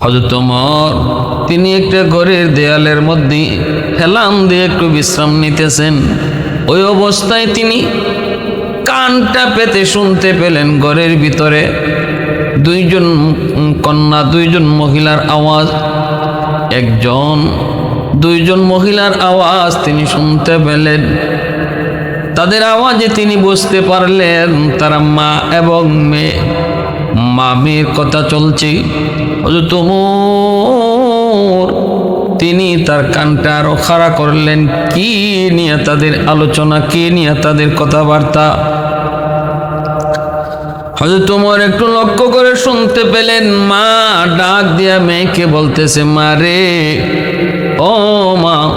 হজরত ওমর, তিনি একটা ঘরের দেয়ালের মধ্যে হেলাম দিয়ে একটু বিশ্রাম নিতেছেন। ওই অবস্থায় তিনি কানটা পেতে শুনতে পেলেন ঘরের ভিতরে দুইজন কন্যা, দুইজন মহিলার আওয়াজ। একজন, দুইজন মহিলার আওয়াজ তিনি শুনতে পেলেন। তাদের আওয়াজে তিনি বুঝতে পারলেন তারা মা এবং মেয়ে। মা মেয়ের কথা চলছে। ওমর তিনি তার কানটা আরও খাড়া করলেন। কি নিয়ে তাদের আলোচনা, কি নিয়ে তাদের কথাবার্তা? হয়তো তোমার একটু লক্ষ্য করে শুনতে পেলেন, মা, ডাক দিয়া মেয়েকে বলতেছে, মা রে, ও মা,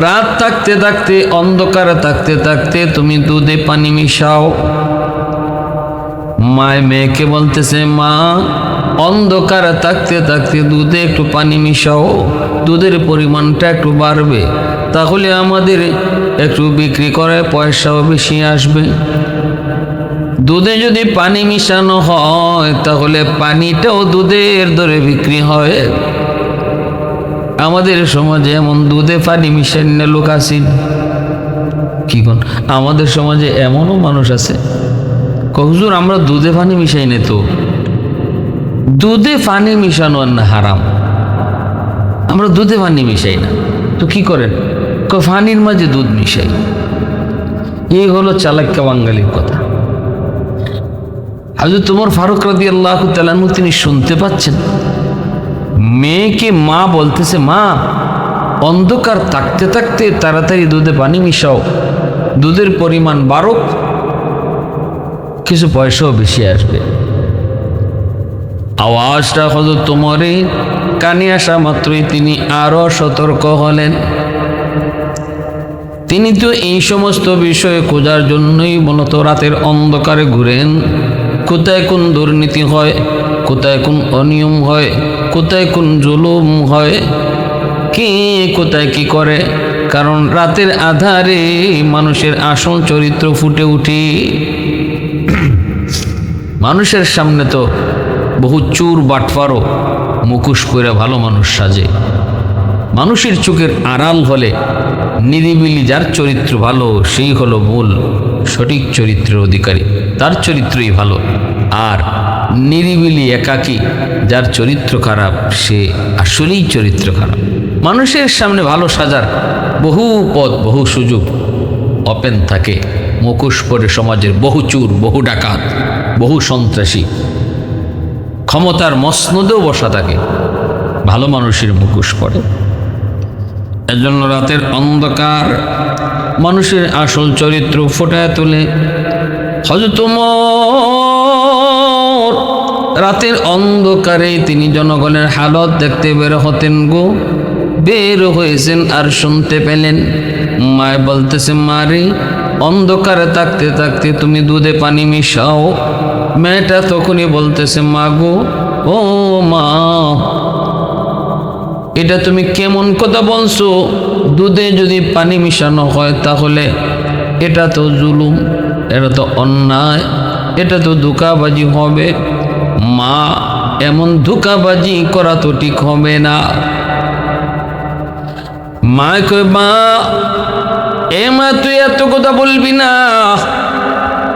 রাত থাকতে থাকতে, অন্ধকারে থাকতে থাকতে তুমি দুধে পানি মিশাও। মায় মেয়েকে বলতেছে, মা, অন্ধকারে থাকতে থাকতে দুধে একটু পানি মিশাও, দুধের পরিমাণটা একটু বাড়বে, তাহলে আমাদের একটু বিক্রি করে পয়সাও বেশি আসবে। দুধে যদি পানি মিশানো হয়, তাহলে পানিটাও দুধের দরে বিক্রি হয়। আমাদের সমাজে এমন দুধে পানি মিশান্য লোক আছেন কি কোন? আমাদের সমাজে এমনও মানুষ আছে। কহুজুর আমরা দুধে পানি মিশাই না তো। দুধে পানি মিশানো না, হারাম। আমরা দুধে পানি মিশাই না। তো কি করেন? পানির মাঝে দুধ মিশাই। এই হলো চালাক্কা বাঙালির কথা। হাজর তোমার ফারুক রাদি আল্লাহ তালানু তিনি শুনতে পাচ্ছেন। মেয়েকে মা বলতেছে, মা, অন্ধকার থাকতে থাকতে তাড়াতাড়ি দুধে পানি মিশাও। দুধের পরিমাণ বাড়ক কিছু পয়সাও বেশি আসবে। আওয়াজটা হয়তো তোমারই, কানে আসা মাত্রই তিনি আরও সতর্ক হলেন। তিনি তো এই সমস্ত বিষয়ে খোঁজার জন্যই মূলত রাতের অন্ধকারে ঘুরেন। কোথায় কোন দুর্নীতি হয়, কোথায় কোন অনিয়ম হয়, কোথায় কোন জুলুম হয়, কে কোথায় কি করে? কারণ রাতের আধারে মানুষের আসল চরিত্র ফুটে উঠে। মানুষের সামনে তো বহু চুর বাটফারও মুখোশ করে ভালো মানুষ সাজে। মানুষের চোখের আড়াল হলে নিরিবিলি যার চরিত্র ভালো, সেই হলো মূল, সঠিক চরিত্রের অধিকারী। তার চরিত্রই ভালো। আর নিরিবিলি একাকী যার চরিত্র খারাপ, সে আসলেই চরিত্র খারাপ। মানুষের সামনে ভালো সাজার বহু পথ, বহু সুযোগ ওপেন থাকে। মুখোশ পরে সমাজের বহু চুর, বহু ডাকাত, বহু সন্ত্রাসী। ক্ষমতার মসনদেও বসা থাকে। ভালো মানুষের মুখোশ পড়ে এজন্য রাতের অন্ধকার মানুষের আসল চরিত্র ফোটায় তোলে। হজরত ওমর রাতের অন্ধকারে তিনি জনগণের হালত দেখতে বের হতেন গো। বের হয়েছেন আর শুনতে পেলেন। মায় বলতেছে মারে অন্ধকারে থাকতে থাকতে তুমি দুধে পানি মিশাও। মেয়েটা তখনই বলতেছে, মা গো, ও মা, এটা তুমি কেমন কথা বলছো? দুধে যদি পানি মিশানো হয় তাহলে এটা তো জুলুম, এটা তো অন্যায়, এটা তো ধোকাবাজি হবে। মা, এমন ধোকাবাজি করা তো ঠিক হবে না। মা কই মা এ মা, তুই এত কথা বলবি না।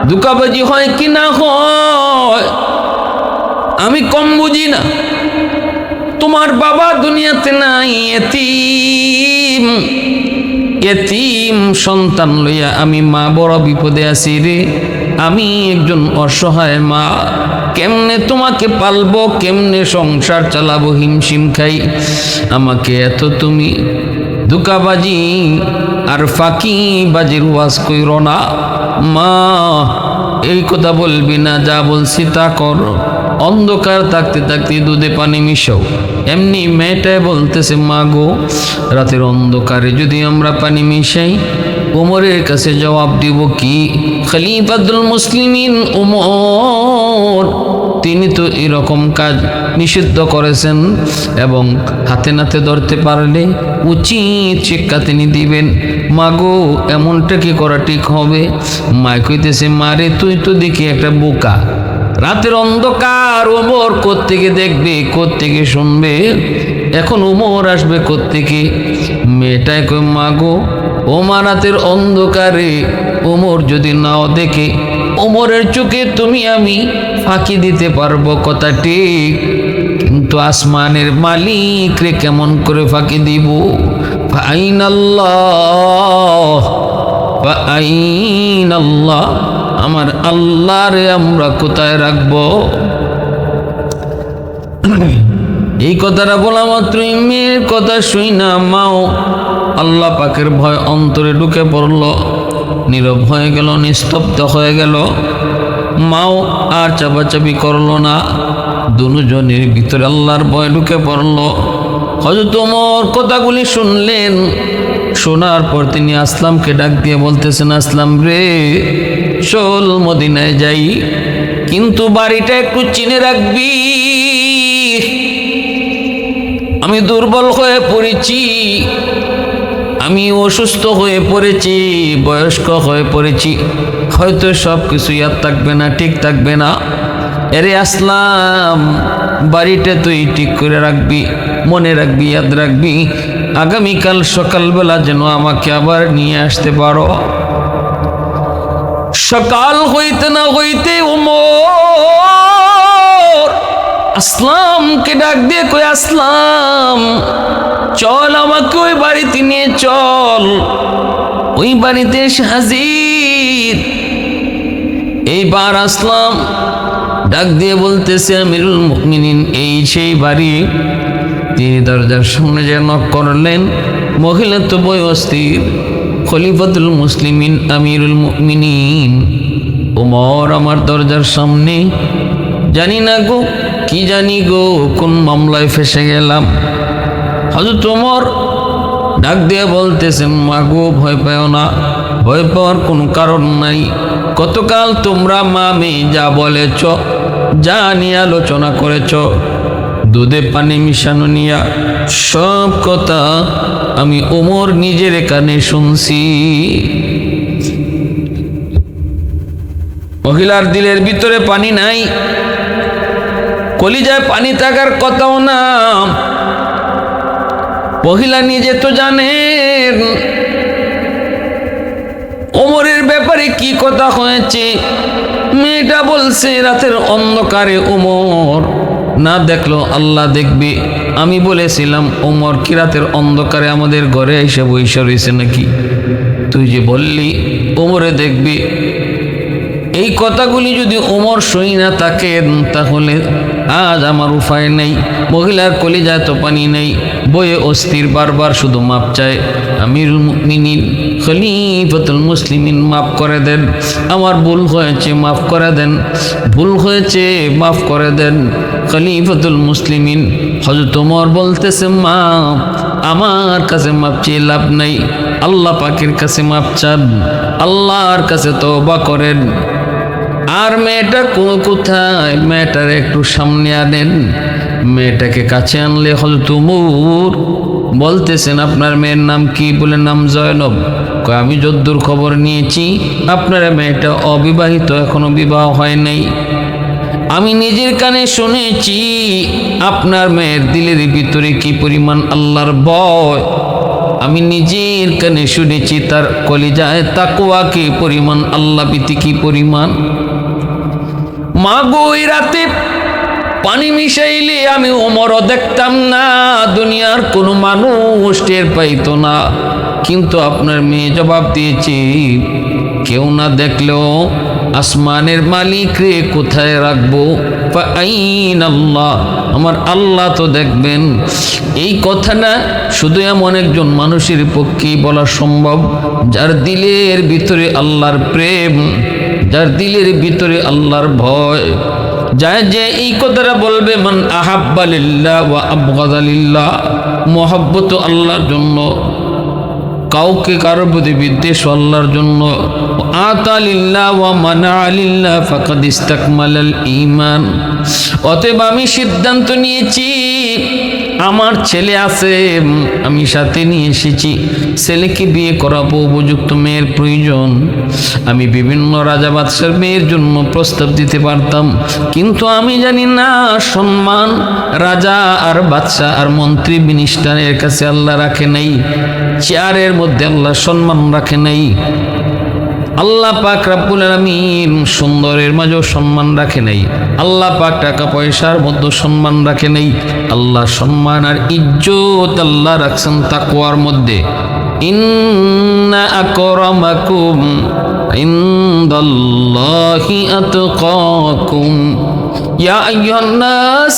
ধোকাবাজি হয় কি না হয়? আমি কম বুঝি না। তোমার বাবা দুনিয়াতে নাই এতিম। এতিম সন্তান লইয়া আমি মা, বড় বিপদে আছি রে। আমি একজন অসহায় মা। কেমনে তোমাকে পালবো, কেমনে সংসার চালাবো, হিমশিম খাই? আমাকে এত তুমি ধোকাবাজি আর ফাঁকি বাজির ওয়াজ কইর না। মা, এই কথা বলবি না, যা বলছি তা কর। অন্ধকার থাকতে থাকতে দুধে পানি মিশাও। এমনি মেয়েটায় বলতেছে, মা গো, রাতের অন্ধকারে যদি আমরা পানি মিশাই ওমরের কাছে জবাব দিব কি? খলিফাতুল মুসলিমিন ওমর তিনি তো এরকম কাজ নিষিদ্ধ করেছেন এবং হাতে নাতে ধরতে পারলে উচিত শিক্ষা তিনি দিবেন। মাগো, এমনটা কি করা ঠিক হবে? মায় কইতেছে, মারে, তুই তো দেখি একটা বোকা। রাতের অন্ধকার ওমর কোত্থেকে দেখবে, কোত্থেকে শুনবে? এখন ওমর আসবে কোত্থেকে? মেয়েটাই কই মাগো ওমা রাতের অন্ধকারে ওমর যদি নাও দেখে, ওমরের চোখে তুমি আমি ফাঁকি দিতে পারব কথা ঠিক কিন্তু আসমানের মালিক রে কেমন করে ফাঁকি দিব? ফাইন আল্লাহ ফাইন আল্লাহ আমার আল্লাহরে আমরা কোথায় রাখব? এই কথাটা বলা মাত্রই মেয়ের কথা শুই না, মাও। আল্লাহ পাকের ভয় অন্তরে ঢুকে পড়ল, নীরব হয়ে গেল, নিস্তব্ধ হয়ে গেল। মাও আর চাপাচাপি করল না। দুজনের ভিতরে আল্লাহর ভয় ঢুকে পড়ল। হয়তো তোমার কথাগুলি শুনলেন। শোনার পর তিনি আসলামকে ডাক দিয়ে বলতেছেন, আসলাম রে, চল মদিনায় যাই, কিন্তু বাড়িটা একটু চিনে রাখবি। আমি দুর্বল হয়ে পড়েছি। আমি অসুস্থ হয়ে পড়েছি, বয়স্ক হয়ে পড়েছি। হয়তো সব কিছু ইয়াদ থাকবে না, ঠিক থাকবে না। এরে আসলাম, বাড়িটা তুই ঠিক করে রাখবি, মনে রাখবি, ইয়াদ রাখবি। আগামীকাল সকালবেলা যেন আমাকে আবার নিয়ে আসতে পারো। সকাল হইতে না হইতে উমর আসলামকে ডাক দিয়ে কই আসলাম, চল আমাকে ওই বাড়িতে নিয়ে চল। ওই বাড়িতে হাজির। এইবার আসলাম, ডাক দিয়ে বলতেছে, আমিরুল মুকমিনিন এই সেই বাড়ি তিনি দরজার সামনে যে নক করলেন, মহিলা তো বই অস্থির, খলিফাতুল মুসলিমিন, আমিরুল মুকমিনিন ওমর আমার দরজার সামনে, জানি না গো কি জানি গো, কোন মামলায় ফেসে গেলাম। হয়তো তোমার ডাক দিয়ে বলতেছেন মাগো ভয় পাও না, ভয় পাওয়ার কোনো কারণ নাই। গতকাল তোমরা মা মেয়ে যা বলেছ, যা নিয়ে আলোচনা করেছ, দুধে পানি মিশানো নিয়া সব কথা আমি ওমর নিজের কানে শুনছি। মহিলার দিলের ভিতরে পানি নাই কলিজায় পানি থাকার কথাও না মহিলা নিজে তো জানেন। ওমরের ব্যাপারে কি কথা হয়েছে? মেয়েটা বলছে, রাতের অন্ধকারে ওমর না দেখল, আল্লাহ দেখবে। আমি বলেছিলাম ওমর কি রাতের অন্ধকারে আমাদের ঘরে এসে বৈশা রয়েছে নাকি? তুই যে বললি ওমরে দেখবি। এই কথাগুলি যদি ওমর সই না থাকেন তাহলে আজ আমার উপায় নেই। মহিলার কলিজায় তো পানি নেই। বইয়ে অস্থির বারবার শুধু মাপ চায়। আমিরুল মুমিনিন, খলিফাতুল মুসলিমিন, মাফ করে দেন। আমার ভুল হয়েছে, মাফ করে দেন। ভুল হয়েছে, মাফ করে দেন। খলিফাতুল মুসলিমিন হজরত ওমর বলতেছে মা আমার কাছে মাপ চেয়ে লাভ নাই। আল্লাহ পাকের কাছে মাপ চান। আল্লাহর কাছে তওবা করেন। আর মেয়েটা কোথায়? মেয়েটার একটু সামনে আনেন। মেয়েটাকে কাছে আনলে হল তুমুর বলতেছেন, আপনার মেয়ের নাম কি? বলে, নাম জয়নব। আমি যদ্দূর খবর নিয়েছি। আপনার মেয়েটা অবিবাহিত, এখনও বিবাহ হয় নাই। আমি নিজের কানে শুনেছি, আপনার মেয়ের দিলের ভিতরে কি পরিমাণ আল্লাহর বয় আমি নিজের কানে শুনেছি, তার কলিজায় তাকুয়া কি পরিমাণ, আল্লাহ ভীতি কি পরিমাণ? মা রাতে পানি মিশাইলে আমি ওমরও দেখতাম না, দুনিয়ার কোনো মানুষ টের পাইতো না। কিন্তু আপনার মেয়ে জবাব দিয়েছে, কেউ না দেখলেও আসমানের মালিক রে কোথায় রাখব? আইন আল্লাহ আমার আল্লাহ তো দেখবেন। এই কথাটা শুধু এমন একজন মানুষের পক্ষেই বলা সম্ভব, যার দিলের ভিতরে আল্লাহর প্রেম। যার দিলের ভিতরে আল্লাহর ভয়। যায় যে এই কথাটা বলবে, মান আহাব্বালিল্লাহ ওয়া আবগাদালিল্লাহ মহব্বত আল্লাহর জন্য। কাউকে কারোর প্রতি বিদ্বেষ আল্লাহর জন্য। আতালিল্লাহ ওয়া মানা আলিল্লাহ ফাকাদ ইস্তাকমালাল ইমান অতএব আমি সিদ্ধান্ত নিয়েছি আমার ছেলে আছে আমি সাথে নিয়ে এসেছি। ছেলেকে বিয়ে করাবো উপযুক্ত মেয়ের প্রয়োজন। আমি বিভিন্ন রাজা বাদশার মেয়ের জন্য প্রস্তাব দিতে পারতাম। কিন্তু আমি জানি না, সম্মান রাজা আর বাদশা আর মন্ত্রী মিনিস্টারের কাছে আল্লাহ রাখে নাই, চেয়ারের মধ্যে আল্লাহ সম্মান রাখে নাই। আল্লাহ পাক রাব্বুল আলামিন সুন্দরের মাঝেও সম্মান রাখে নাই। আল্লাহ পাক টাকা পয়সার মধ্যে সম্মান রাখে নাই। আল্লাহ সম্মান আর ইজ্জত আল্লাহ রাখছেন তাকওয়ার মধ্যে। ইন্না আকরামাকুম ইনদাল্লাহি আতকাকুম। ইয়া আইয়ুহান নাস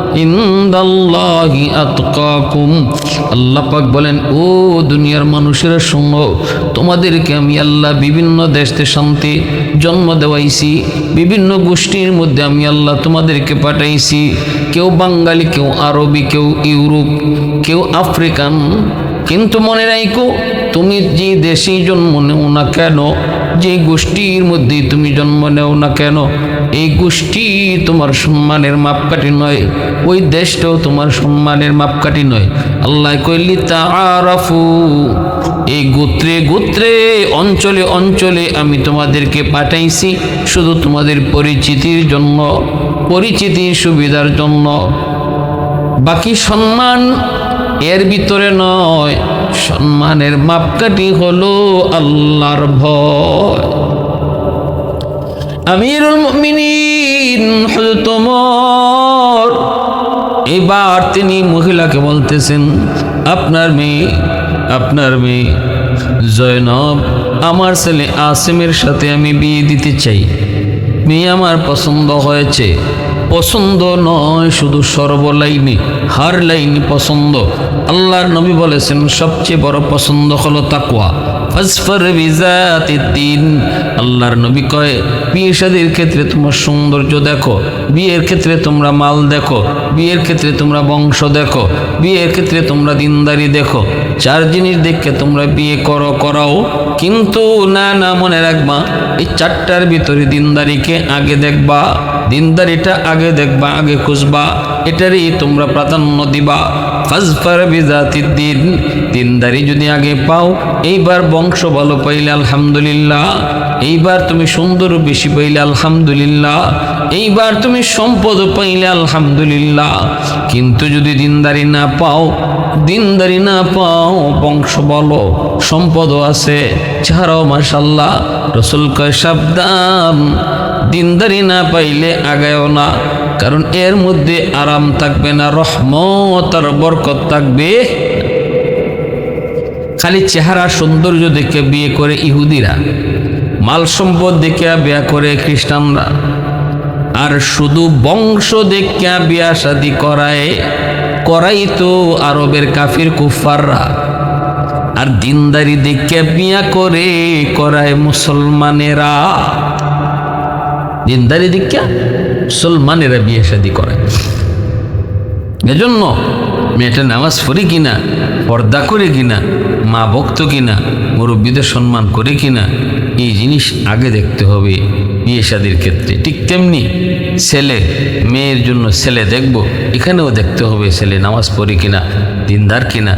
ইন্দাল্লাহি আতকাকুম। আল্লাহ পাক বলেন, ও দুনিয়ার মানুষেরা সঙ্গ, তোমাদেরকে আমি আল্লাহ বিভিন্ন দেশতে শান্তি জন্ম দেওয়াইছি, বিভিন্ন গোষ্ঠীর মধ্যে আমি আল্লাহ তোমাদেরকে পাঠাইছি। কেউ বাঙালি, কেউ আরবি, কেউ ইউরোপ, কেউ আফ্রিকান। কিন্তু মনে রাখো তুমি যে দেশেই জন্ম নেও না কেন যে গোষ্ঠীর মধ্যে তুমি জন্ম নেও না কেন? এই গোষ্ঠী তোমার সম্মানের মাপকাঠি নয়। ওই দেশটাও তোমার সম্মানের মাপকাঠি নয়। আল্লাহ কইলি তাআরাফু এই গোত্রে গোত্রে, অঞ্চলে অঞ্চলে আমি তোমাদেরকে পাঠাইছি শুধু তোমাদের পরিচিতির জন্য, পরিচিতির সুবিধার জন্য। বাকি সম্মান এর ভিতরে নয়। সম্মানের মাপকাঠি হলো আল্লাহর ভয়। আমিরুল মুমিনিন ওমর। এবার তিনি মহিলাকে বলতেছেন, আপনার মেয়ে আপনার মেয়ে, জয়নব, আমার ছেলে আসিমের সাথে আমি বিয়ে দিতে চাই। মেয়ে আমার পছন্দ হয়েছে। পছন্দ নয়, শুধু সর্বলাইনে হার লাইনে পছন্দ। আল্লাহর নবী বলেছেন, সবচেয়ে বড় পছন্দ হলো তাকুয়া ফাসফার বিজাতিদ্দিন আল্লাহর নবী কয় বিয়ে শাদীর ক্ষেত্রে তোমার সৌন্দর্য দেখো, বিয়ের ক্ষেত্রে তোমরা মাল দেখো, বিয়ের ক্ষেত্রে তোমরা বংশ দেখো, বিয়ের ক্ষেত্রে তোমরা দিনদারি দেখো। চার জিনিস দেখে তোমরা বিয়ে করো, করাও। কিন্তু না না, মনে রাখবা, এই চারটার ভিতরে দিনদারিকে আগে দেখবা। দিনদারিটা আগে দেখবা, আগে খুঁজবা। এটারই তোমরা প্রাধান্য দিবা। ফাজফার বিজাতির দিন, দিনদারি যদি আগে পাও, এইবার বংশ ভালো পাইলে আলহামদুলিল্লাহ। এইবার তুমি সুন্দর বেশি পাইলে আলহামদুলিল্লাহ। এইবার তুমি সম্পদ পাইলে আলহামদুলিল্লাহ। কিন্তু যদি দিনদারি না পাও, দিনদারি না পাও, বংশ বলো সম্পদও আছে। ছাড়াও মাসাল্লাহ রসুল কয় সাবধান। দিনদারি না পাইলে আগায়ও না, কারণ এর মধ্যে আরাম থাকবে না রহমত আর বরকত থাকবে। খালি চেহারা সৌন্দর্য দেখে বিয়ে করে ইহুদিরা, মাল সম্পদ দেখে বিয়া করে খ্রিস্টানরা, আর শুধু বংশ দেখে বিয়া শাদি করায়, করাই তো আরবের কাফির কুফাররা আর দিনদারি দেখে বিয়া করে করায় মুসলমানেরা। দিনদারি দীক্ষা মুসলমানেরা বিয়ে শাদি করে। এজন্য মেয়েটা নামাজ পড়ি কিনা, পর্দা করে কিনা, মা ভক্ত কিনা, মুরব্বীদের সম্মান করে কিনা, এই জিনিস আগে দেখতে হবে। বিয়ে শাদির ক্ষেত্রে। ঠিক তেমনি ছেলে, মেয়ের জন্য ছেলে দেখব, এখানেও দেখতে হবে ছেলে নামাজ পড়ে কিনা, দিনদার কিনা,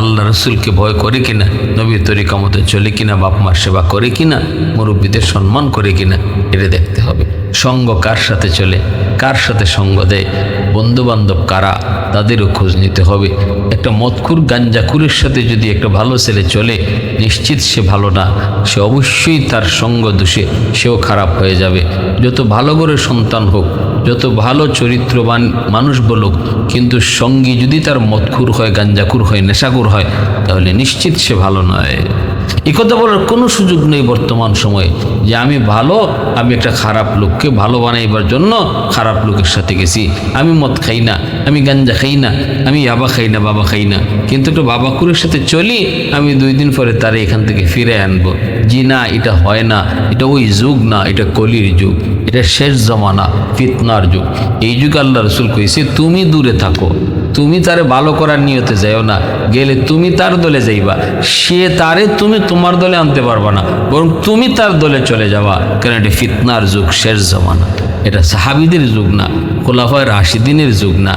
আল্লাহ রসুলকে ভয় করে কিনা নবী তরিকা মতো চলে কিনা, বাপ মার সেবা করে কিনা, মুরব্বীদের সম্মান করে কিনা, এটা দেখতে হবে। সঙ্গ কার সাথে চলে? কার সাথে সঙ্গ দেয়? বন্ধু বান্ধব কারা? তাদেরও খোঁজ নিতে হবে। একটা মদখুর গাঞ্জাখুরের সাথে যদি একটা ভালো ছেলে চলে, নিশ্চিত সে ভালো না। সে অবশ্যই তার সঙ্গ দোষে সেও খারাপ হয়ে যাবে। যত ভালো করে সন্তান হোক, যত ভালো চরিত্রবান মানুষ বলুক, কিন্তু সঙ্গী যদি তার মদখুর হয় গাঞ্জাখুর হয়, নেশাকুর হয়, তাহলে নিশ্চিত সে ভালো নয়। এ কথা বলার কোনো সুযোগ নেই বর্তমান সময়ে। যে আমি ভালো, আমি একটা খারাপ লোককে ভালো বানাইবার জন্য খারাপ লোকের সাথে গেছি। আমি মদ খাই না, আমি গাঞ্জা খাই না, আমি বাবা খাই না, বাবা খাই না। কিন্তু একটা বাবাকুরের সাথে চলি, আমি দুই দিন পরে তারে এখান থেকে ফিরে আনব। জি না, এটা হয় না, এটা ওই যুগ না, এটা কলির যুগ, এটা শেষ জমানা, ফিতনার যুগ। এই যুগ আল্লাহ রসুল কইছে, তুমি দূরে থাকো, তুমি তারে ভালো করার নিয়তে যাইও না, গেলে তুমি তার দলে যাইবা, সে তারে তুমি তোমার দলে আনতে পারবা না, বরং তুমি তার দলে চলে যাবা কেন এটা ফিতনার যুগ, শেষ জমানা এটা সাহাবিদের যুগ না, খোলাফায় রাশিদিনের যুগ না।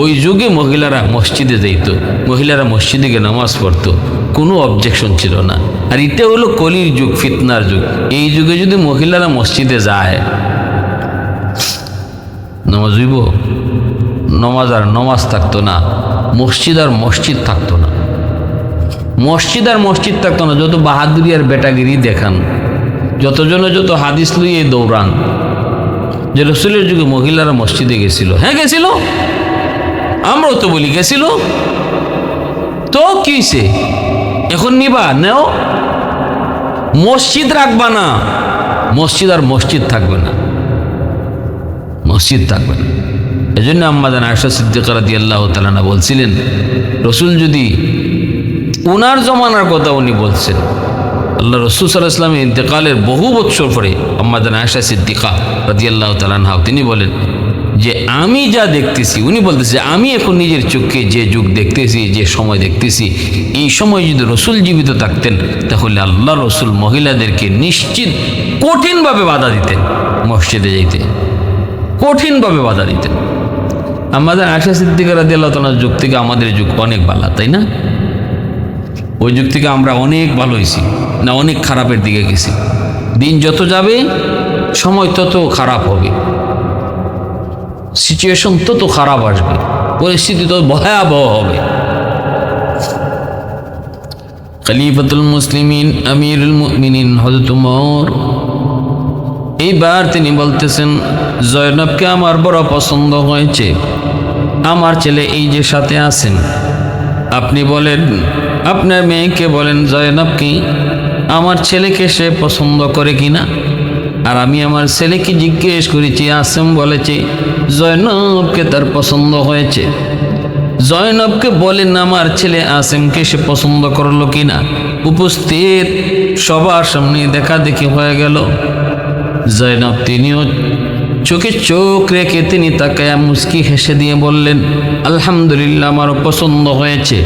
ওই যুগে মহিলারা মসজিদে যাইত, মহিলারা মসজিদে গিয়ে নামাজ পড়তো, কোনো অবজেকশন ছিল না। আর এটা হলো কলির যুগ, ফিতনার যুগ। এই যুগে যদি মহিলারা মসজিদে যায়, নামাজ হইব? নমাজ আর নমাজ থাকতো না, মসজিদ আর মসজিদ থাকতো না। মসজিদ আর মসজিদ থাকতো না, যত বাহাদুরি আর বেটাগিরি দেখান। যতজনে যত হাদিস লইয়ে দৌড়ান, যে রসুলের যুগে মহিলারা মসজিদে গেছিল। হ্যাঁ গেছিল? আমরাও তো বলি গেছিল। তো কিসে এখন নিবা, নেও। মসজিদ রাখবা না। মসজিদ আর মসজিদ থাকবে না। মসজিদ থাকবে না। এই জন্য আম্মাদান আয়সা সিদ্দিকার দিয়ে আল্লাহ তালানা বলছিলেন, রসুল যদি উনার জমানার কথা উনি বলছেন আল্লাহ রসুল সাল্লাহ ইসলামের ইন্তেকালের বহু বৎসর পরে আম্মাদান আয়সা সিদ্দিকা রাদি আল্লাহ তালানহা তিনি বলেন যে আমি যা দেখতেছি, উনি বলতেছে, আমি এখন নিজের চোখে যে যুগ দেখতেছি, যে সময় দেখতেছি, এই সময় যদি রসুল জীবিত থাকতেন, তাহলে আল্লাহ রসুল মহিলাদেরকে নিশ্চিত কঠিনভাবে বাধা দিতেন, মসজিদে যাইতে। কঠিনভাবে বাধা দিতেন। আমাদের আশা সিদ্দিকার রাদি আল্লাহ তালার যুগ থেকে আমাদের যুগ অনেক ভালো তাই না? ওই যুগ থেকে আমরা অনেক ভালো হয়েছি, না অনেক খারাপের দিকে গেছি। দিন যত যাবে, সময় তত খারাপ হবে। সিচুয়েশন তত খারাপ আসবে। পরিস্থিতি তত ভয়াবহ হবে। খলিফাতুল মুসলিমিন, আমিরুল মুমিনিন হজরত উমর। এইবার তিনি বলতেছেন, জয়নবকে আমার বড় পছন্দ হয়েছে। আমার ছেলে এই যে সাথে আছেন, আপনি বলেন আপনার মেয়েকে বলেন জয়নবকে আমার ছেলেকে সে পছন্দ করে কি না আর আমি আমার ছেলেকে জিজ্ঞেস করেছি, আসেম বলেছে, জয়নবকে তার পছন্দ হয়েছে। জয়নবকে বলেন, আমার ছেলে আসেমকে সে পছন্দ করল কি না উপস্থিত সবার সামনে দেখা দেখি হয়ে গেল। জয়নব তিনিও চোখে চোখ রেখে তিনি তাকে মুস্কি হেসে দিয়ে বললেন, আলহামদুলিল্লাহ, আমারও পছন্দ হয়েছে।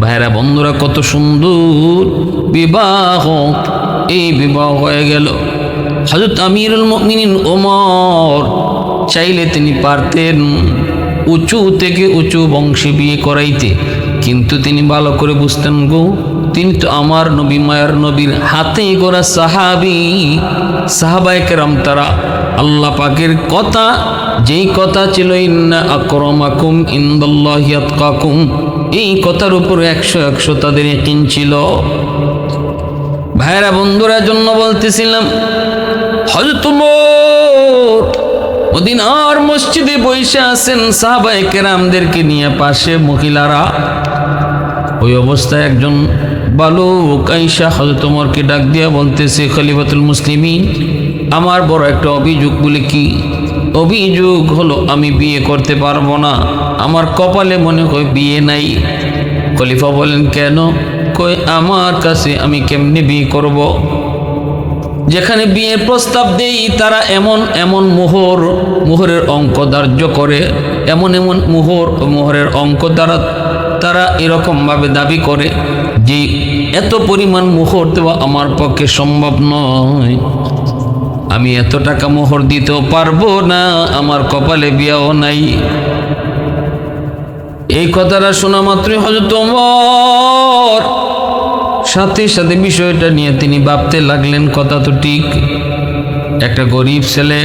ভাইরা বন্ধুরা, কত সুন্দর বিবাহ। এই বিবাহ হয়ে গেল। হজরত আমিরুল মিনিন ওমর চাইলে তিনি পারতেন উঁচু থেকে উঁচু বংশে বিয়ে করাইতে। কিন্তু তিনি ভালো করে বুঝতেন গো, তিনি তো আমার নবী, মায়ার নবীর হাতে গোড়া সাহাবি। সাহাবায়কেরাম তারা আল্লাহ পাকের কথা যেই কথা ছিল, ইন্না আকরমাকুম ইন্দাল্লাহিয়াতকাকুম এই কথার উপর একশো একশো তাদের একিন ছিল। ভাইরা বন্ধুরা, জন্য বলতেছিলাম হজরত উমর মদিনার মসজিদে বসে আছেন সাহাবায়ে কেরামদেরকে নিয়ে পাশে মহিলারা। ওই অবস্থায় একজন বালুক আইসা হজরত উমরকে ডাক দিয়া বলতেছে, খলিফাতুল মুসলিমিন, আমার বড় একটা অভিযোগ বলে কি অভিযোগ হলো, আমি বিয়ে করতে পারব না। আমার কপালে মনে হয় বিয়ে নাই। খলিফা বলেন, কেন? কই আমার কাছে আমি কেমনে বিয়ে করব। যেখানে বিয়ের প্রস্তাব দেই, তারা এমন এমন মোহর, মোহরের অঙ্ক ধার্য করে। এমন এমন মোহর মোহরের অঙ্ক দ্বারা তারা এরকমভাবে দাবি করে যে, এত পরিমাণ মোহর দেওয়া আমার পক্ষে সম্ভব নয়। আমি এত টাকা মোহর দিতেও পারব না, আমার কপালে বিয়াও নাই। এই কথাটা শোনা মাত্রই হয়তো তোমার সাথে সাথে বিষয়টা নিয়ে তিনি ভাবতে লাগলেন, কথা তো ঠিক। একটা গরিব ছেলে,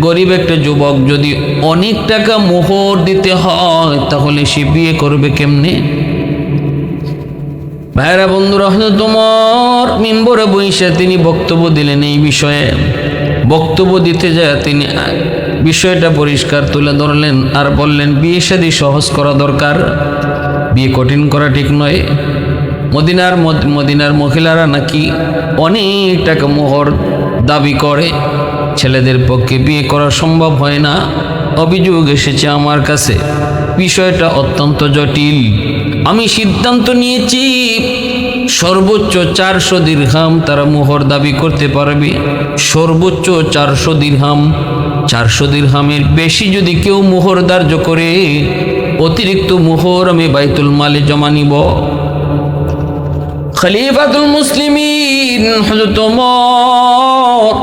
গরিব একটা যুবক যদি অনেক টাকা মোহর দিতে হয়, তাহলে সে বিয়ে করবে কেমনে? ভাইরা বন্ধুরা হয়তো তোমার মেম্বরে বইসে তিনি বক্তব্য দিলেন এই বিষয়ে। বক্তব্য দিতে যায় তিনি, বিষয়টা পরিষ্কার তুলে ধরলেন আর বললেন, বিয়ে শাদি সহজ করা দরকার। বিয়ে কঠিন করা ঠিক নয়। মদিনার মদ- মদিনার মহিলারা নাকি অনেক টাকা মোহর দাবি করে। ছেলেদের পক্ষে বিয়ে করা সম্ভব হয় না। অভিযোগ এসেছে আমার কাছে। বিষয়টা অত্যন্ত জটিল। আমি সিদ্ধান্ত নিয়েছি সর্বোচ্চ চারশো দীর্ঘাম তারা মোহর দাবি করতে পারবে। সর্বোচ্চ চারশো দীর্ঘাম, চারশো দীর্ঘামের বেশি যদি কেউ মোহর ধার্য করে, অতিরিক্ত মোহর আমি বাইতুল মালে জমা নিব। খলিফাতুল মুসলিমিন ওমর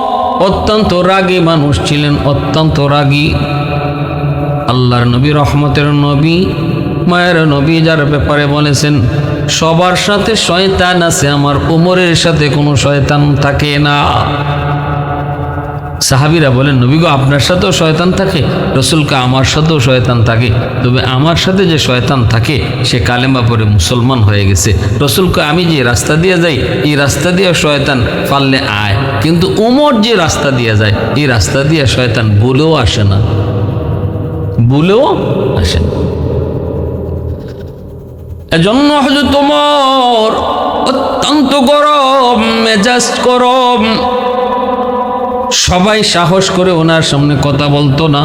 অত্যন্ত রাগী মানুষ ছিলেন, অত্যন্ত রাগী। আল্লাহর নবী, রহমতের নবী, মায়ের নবী যার ব্যাপারে বলেছেন সবার সাথে শয়তান আছে, আমার উমরের সাথে কোনো শয়তান থাকে না। সাহাবিরা বলেন নবীগ আপনার সাথেও শয়তান থাকে, রসুলকে আমার সাথেও শয়তান থাকে। তবে আমার সাথে যে শয়তান থাকে, সে কালেমা পরে মুসলমান হয়ে গেছে। রসুলকে আমি যে রাস্তা দিয়ে যাই, এই রাস্তা দিয়ে শয়তান পারলে আয়। কিন্তু উমর যে রাস্তা দিয়ে যায়, এই রাস্তা দিয়ে শয়তান বলেও আসে না। বলেও আসে না। এজন্য হয়তো তোমার অত্যন্ত গরম, মেজাজ গরম। সবাই সাহস করে ওনার সামনে কথা বলতো না,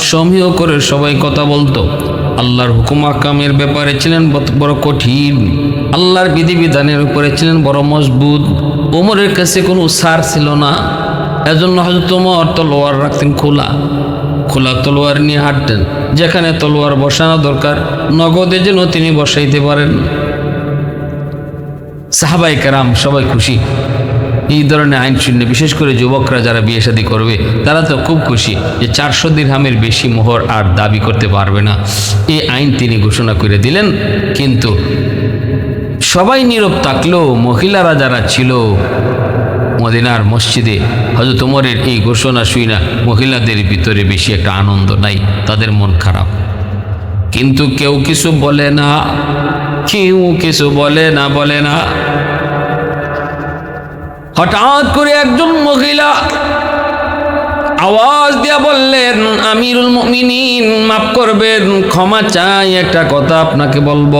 সমীহ করে সবাই কথা বলতো। আল্লাহর হুকুম আকামের ব্যাপারে ছিলেন বড় কঠিন। আল্লাহর বিধিবিধানের উপরে ছিলেন বড় মজবুত। ওমরের কাছে কোনো সার ছিল না। এজন্য হয়তো তোমার তলোয়ার রাখতেন খোলা। খোলা তলোয়ার নিয়ে হাঁটতেন, যেখানে তলোয়ার বসানো দরকার, নগদে যেন তিনি বসাইতে পারেন। সাহাবাই কারাম সবাই খুশি। এই ধরনের আইন শূন্য, বিশেষ করে যুবকরা যারা বিয়ে শাদী করবে, তারা তো খুব খুশি যে চারশো দিরহামের বেশি মোহর আর দাবি করতে পারবে না। এই আইন তিনি ঘোষণা করে দিলেন, কিন্তু সবাই নীরব থাকলেও মহিলারা যারা ছিল মদিনার মসজিদে হজরত ওমরের এই ঘোষণা শুই না, মহিলাদের ভিতরে বেশি একটা আনন্দ নাই, তাদের মন খারাপ। কিন্তু কেউ কিছু বলে না, কেউ কিছু বলে না বলে না। হঠাৎ করে একজন মহিলা আওয়াজ দিয়া বললেন, আমিরুল মুমিনিন, মাফ করবেন, ক্ষমা চাই, একটা কথা আপনাকে বলব।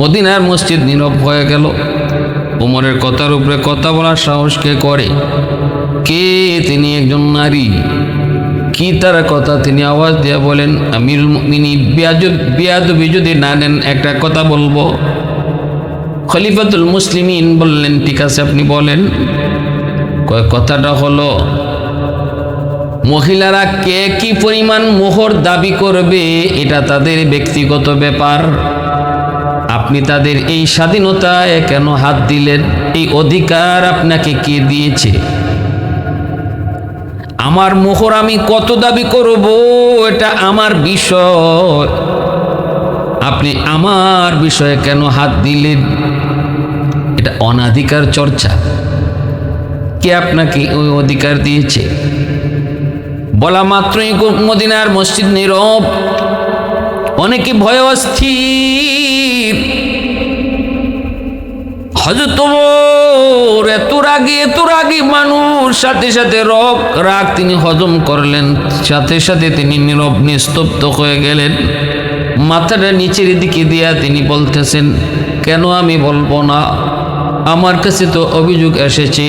মদিনার মসজিদ নীরব হয়ে গেল। উমরের কথার উপরে কথা বলার সাহস কে করে? কে তিনি একজন নারী? কি তার কথা তিনি আওয়াজ দিয়া বলেন মুমিনিন বিয়াজ বিয়াদবি যদি না নেন, একটা কথা বলব। খলিফাতুল মুসলিমিন বললেন, ঠিক আছে, আপনি বলেন। কয়, কথাটা হলো, মহিলারা কে কি পরিমাণ মোহর দাবি করবে, এটা তাদের ব্যক্তিগত ব্যাপার। আপনি তাদের এই স্বাধীনতায় কেন হাত দিলেন? এই অধিকার আপনাকে কে দিয়েছে? আমার মোহর আমি কত দাবি করব? এটা আমার বিষয়। আপনি আমার বিষয়ে কেন হাত দিলেন? এটা অনাধিকার চর্চা। কে আপনাকে ওই অধিকার দিয়েছে? বলা মাত্রই মদিনার মসজিদ নীরব। অনেকে ভয় অস্থির। হজরত ওমর, এত রাগি এত রাগি মানুষ। সাথে সাথে রক রাগ তিনি হজম করলেন। সাথে সাথে তিনি নীরব, নিস্তব্ধ হয়ে গেলেন। মাথাটা নিচের দিকে দিয়া তিনি বলতেছেন, কেন আমি বলব না? আমার কাছে তো অভিযোগ এসেছে।